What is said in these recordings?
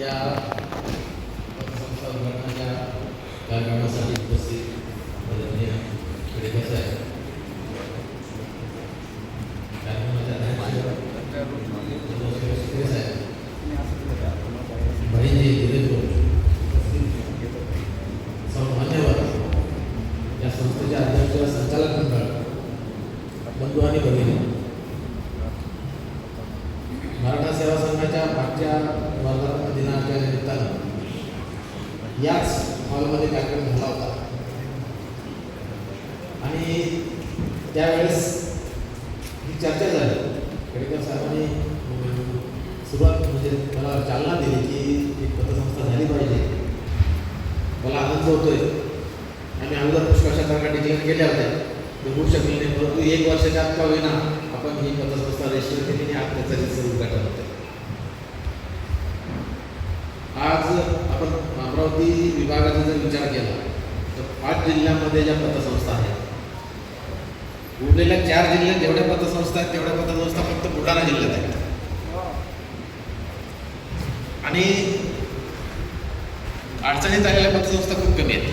या संस्था उद्घाटनाच्या कार्यक्रमासाठी उपस्थित संघाच्या मागच्या वर्धापन दिनाच्या निमित्तानं याच हॉलमध्ये कार्यक्रम झाला होता. आणि त्यावेळेस ही चर्चा झाली. खेडेकर साहेबांनी सुरुवात म्हणजे मला चालना दिली की एक पतसंस्था झाली पाहिजे. मला आनंद होतोय. आणि अगोदर पुष्कळशा डिक्लेअर केल्या होत्या. ते होऊ शकले नाही परंतु एक वर्षाच्या आत का होईना आपण ही पतसंस्था रजिस्टर केली आणि आज त्याचं रजिस्टर उद्घाटन होतं. आज आपण अमरावती विभागाचा जर विचार केला तर पाच जिल्ह्यांमध्ये ज्या पतसंस्था आहेत उरलेल्या चार जिल्ह्यात जेवढ्या पतसंस्था आहेत तेवढ्या पतसंस्था फक्त बुलढाणा जिल्ह्यात आहेत. आणि अडचणीत आलेल्या पतसंस्था खूप कमी आहेत.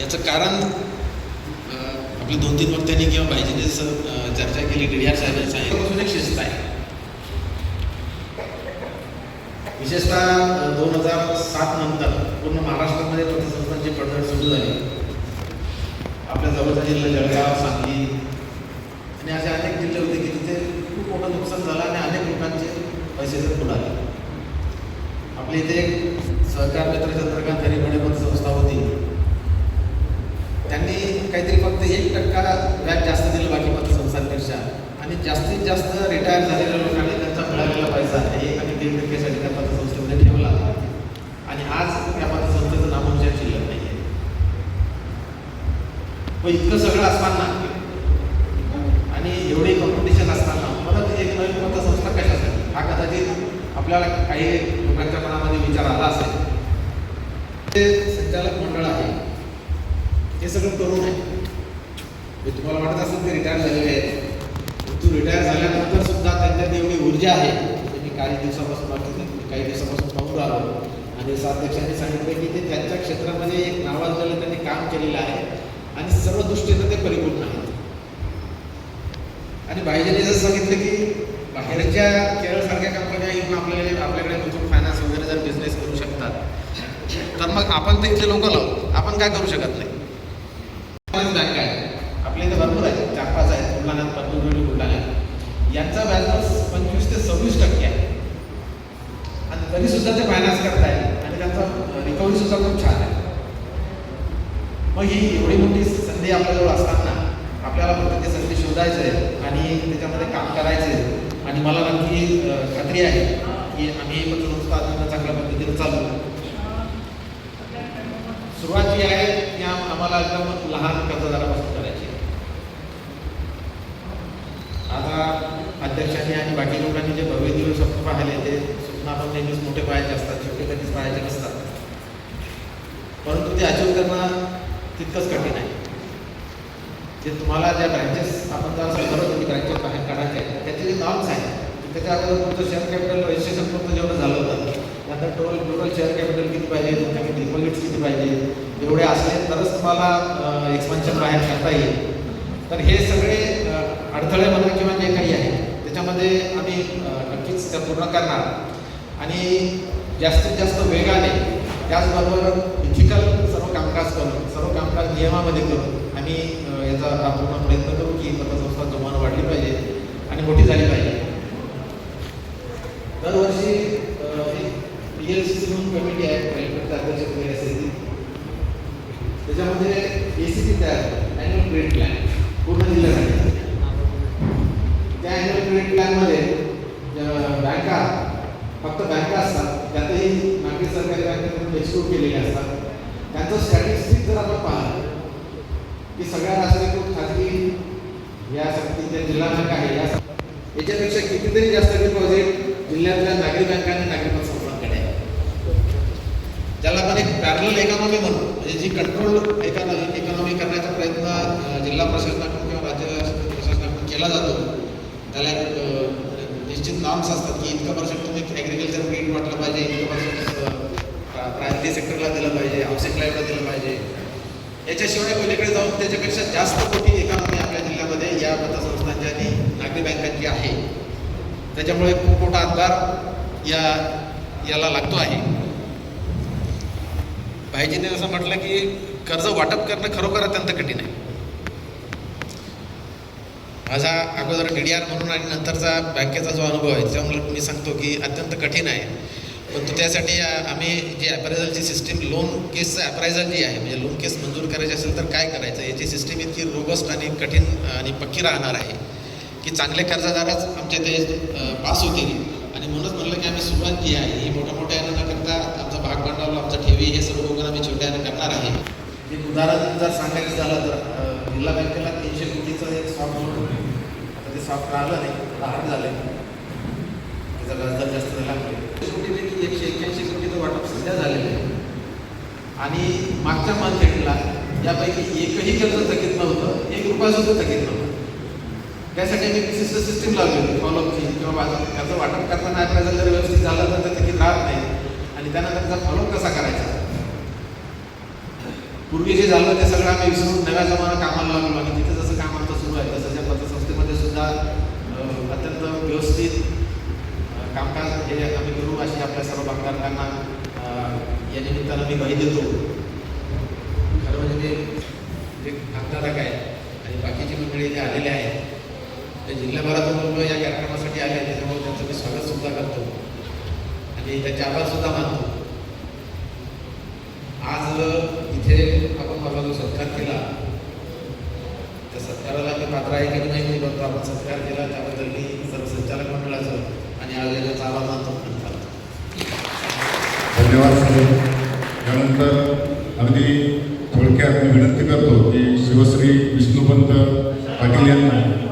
याचं कारण अं, आपले दोन तीन वक्त्यांनी किंवा पाहिजे चर्चा केली डी आर साहेबांनी सांगितलं. एक शिस्त आहे. विशेषतः दोन हजार सात नंतर पूर्ण महाराष्ट्रामध्ये पतसंस्थांची पडझड सुरू झाली आपल्या जवळचा जिल्हा जळगाव सांगली आणि असे अनेक जिल्हे होते की तिथे खूप मोठं नुकसान झालं आणि अनेक लोकांचे पैसे जर बुडाले आपल्या इथे एक सहकार मित्र चंद्रकांत हरिमणे पतसंस्था होती. त्यांनी काहीतरी फक्त एक टक्का व्याज जास्त दिलं बाकी पतसंस्थांपेक्षा आणि जास्तीत जास्त रिटायर झालेलं लोकांनी त्यांचा मिळालेला पैसा एक आणि दीड टक्क्यासाठी त्या पतसंस्थेमध्ये ठेवला आणि आज त्या पतसंस्थेचं नामोच्चार शिल्लक नाही आहे पण इतकं सगळं असताना. आणि एवढी कॉम्पिटिशन असताना परत एक नवीन पतसंस्था कशासाठी? हा कदाचित आपल्याला काही लोकांच्या मनामध्ये विचार आला असेल. ते संचालक मंडळ आहे. हे सगळं तरुण आहे. मी तुम्हाला वाटत असेल ते रिटायर झालेले आहेत. तू रिटायर झाल्यानंतर सुद्धा त्यांच्यात एवढी ऊर्जा आहे. त्यांनी मी काही दिवसापासून वाटत काही दिवसापासून पाहून राहिलो. आणि साध्यक्षांनी सांगितलं की ते त्यांच्या क्षेत्रामध्ये एक नावाजलेलं त्यांनी काम केलेलं आहे. आणि सर्व दृष्टीनं ते परिपूर्ण आहेत. आणि भाईजांनी जर सांगितलं की बाहेरच्या केरळसारख्या कंपन्या येऊन आपल्याला आपल्याकडे म्युच्युअल फायनान्स वगैरे जर बिझनेस करू शकतात तर मग आपण तर इथले लोक लावू आपण काय करू शकत नाही. बँक आहे. आपल्या इथे भरपूर आहेत. चार पाच आहेत. बुलढाण्यात पद्मभूमी बुलढाण्यात. यांचा व्याज पंचवीस ते सव्वीस टक्के आहे. आणि तरी सुद्धा ते फायनान्स करताय आणि त्यांचा रिकव्हरी सुद्धा खूप छान आहे. मग ही एवढी मोठी संधी आपल्याजवळ असताना आपल्याला फक्त ते संधी शोधायचं आहे आणि त्याच्यामध्ये काम करायचं आहे आणि मला नक्की खात्री आहे की आम्ही पतसंस्था चांगल्या पद्धतीने चालू. सुरुवात जी आहे ती आम्हाला एकदम लहान कर्जदारापासून करायची आहे. आता अध्यक्षांनी आणि बाकी लोकांनी जे भव्य दिवस स्वप्न पाहिले ते स्वप्न आपण नेहमीच मोठे पाहायचे असतात छोटे कधीच पाहायचे नसतात. परंतु ते अचीव करणं तितकंच कठीण आहे. जे तुम्हाला ज्या ब्रँचेस आपण जर ठरवतो की ब्रँचेस बाहेर काढायचे आहेत त्याचे जे नॉर्म्स आहेत त्याच्या अगोदर तुमचं शेअर कॅपिटल रजिस्ट्रेशन फक्त जेवढं झालं होतं नंतर टोटल टोटल शेअर कॅपिटल किती पाहिजे तुमच्याकडे डिपॉझिट्स किती पाहिजे एवढे असले तरच तुम्हाला एक्सपान्शन बाहेर करता येईल. तर हे सगळे अडथळे म्हणा किंवा जे काही आहे त्याच्यामध्ये आम्ही नक्कीच त्या पूर्ण करणार. आणि जास्तीत जास्त वेगाने त्याचबरोबर इथिकल सर्व कामकाज करून सर्व कामकाज नियमामध्ये करून आम्ही याचा हा पूर्ण प्रयत्न करू की पतसंस्था जोमानं वाढली पाहिजे आणि मोठी झाली पाहिजे. दरवर्षी पी एल सी म्हणून कमिटी आहे कलेक्टरच्या अध्यक्षतेखाली असेल त्याच्यामध्ये ए सी सी तयार ॲन्युअल क्रेडिट प्लॅन पूर्ण जिल्ह्यासाठी त्या ॲन्युअल क्रेडिट प्लॅनमध्ये बँका फक्त बँका असतात त्यातही नागरी सरकारी बँकेतून एक्सक्लूड केलेल्या असतात. त्यांचं स्टॅटिस्टिक जर आपण पाहिलं की सगळ्या राजकीय खाजगी या संस्थेच्या जिल्हा बँक आहे या याच्यापेक्षा कितीतरी जास्त डिपॉझिट जिल्ह्यातल्या नागरी बँकांनी नागरिक संस्थांकडे त्याला आपण एक पॅरल इकॉनॉमी म्हणतो म्हणजे जी कंट्रोल इकॉनॉमी इकॉनॉमी करण्याचा प्रयत्न जिल्हा प्रशासनाकडून किंवा राज्य प्रशासनाकडून केला जातो त्याला एक निश्चित नॉर्म्स असतात की इतकं पर्सेंट तुम्ही ॲग्रिकल्चर ग्रीन वाटलं पाहिजे इतकं पर्सेंट प्रांतीय सेक्टरला दिलं पाहिजे हाऊसिंग लाईफला दिलं पाहिजे. याच्याशिवाय पलीकडे जाऊन त्याच्यापेक्षा जास्त मोठी इकॉनॉमी आपल्या जिल्ह्यामध्ये या पतसंस्थांची आणि नागरी बँकांची आहे. त्याच्यामुळे खूप मोठा हातभार या याला लागतो आहे. भाईजीने असं म्हटलं की कर्ज वाटप करणं खरोखर अत्यंत कठीण आहे. माझा अगोदर डी डी आर म्हणून आणि नंतरचा बँकेचा जो अनुभव आहे त्यामुळे मी सांगतो की अत्यंत कठीण आहे. परंतु त्यासाठी आम्ही जी ॲप्रायझलची सिस्टीम लोन केसचं ॲप्रायझल जी आहे म्हणजे लोन केस मंजूर करायची असेल तर काय करायचं? याची सिस्टीम इतकी रोबस्ट आणि कठीण आणि पक्की राहणार आहे की चांगले कर्जदारच आमच्या ते पास होतील. आणि म्हणूनच म्हटलं की आम्ही सुरुवात जी आहे ही मोठ्या मोठ्या यानं न करता आमचं भाग भांडवल आमचं ठेवी हे सर्व बघून आम्ही छोट्या यानं करणार आहे. एक उदाहरण जर सांगायचं झालं तर जिल्हा बँकेला तीनशे कोटीचं एक सॉफ्ट लोन होतं. आता ते सॉफ्ट राहिलं नाही लहान हार्ड झालं. त्याचा व्याजदर जास्त झाल्यामुळे कोटीपैकी एकशे एक्क्याऐंशी कोटीचं वाटप सध्या झालेलं आहे आणि मागच्या मंथ एंडला यापैकी एकही कर्ज थकीत नव्हतं. एक रुपया सुद्धा थकीत नव्हतं. त्यासाठी आम्ही विशिष्ट सिस्टीम लावली फॉलोअपची किंवा माझं त्याचं वाटप करताना ॲप्रायझल जर व्यवस्थित झालं तर ते थकीत राहत नाही. आणि त्यानंतर त्याचा फॉलोअप कसा करायचा? पूर्वी जे झालं ते सगळं आम्ही विसरून नव्या जमाना कामाला लागलो आणि तिथे जसं काम आमचं सुरू आहे तसं त्या पतसंस्थेमध्ये सुद्धा अत्यंत व्यवस्थित कामकाज हे आम्ही करू अशी आपल्या सर्व भागदारकांना या निमित्तानं मी माहिती देतो. खरं म्हणजे ते जे भागधारक आहेत आणि बाकीची मंडळी जे आलेले आहेत ते जिल्ह्याभरातून मुलं या कार्यक्रमासाठी आले त्याच्यामुळे त्यांचं मी स्वागत सुद्धा करतो. आणि त्यांचे आभारसुद्धा मानतो. आज इथे आपण माझा जो सत्कार केला त्या सत्काराला मी पात्र आहे की नाही मी बघतो आपण. सत्कार केला त्याबद्दल मी सर्व संचालक मंडळाचं आणि आयोजकाचा आभार मानतो. धन्यवाद. धन्यवाद त्यानंतर अगदी थोडक्यात मी विनंती करतो की शिवश्री विष्णुपंत पाटील यांना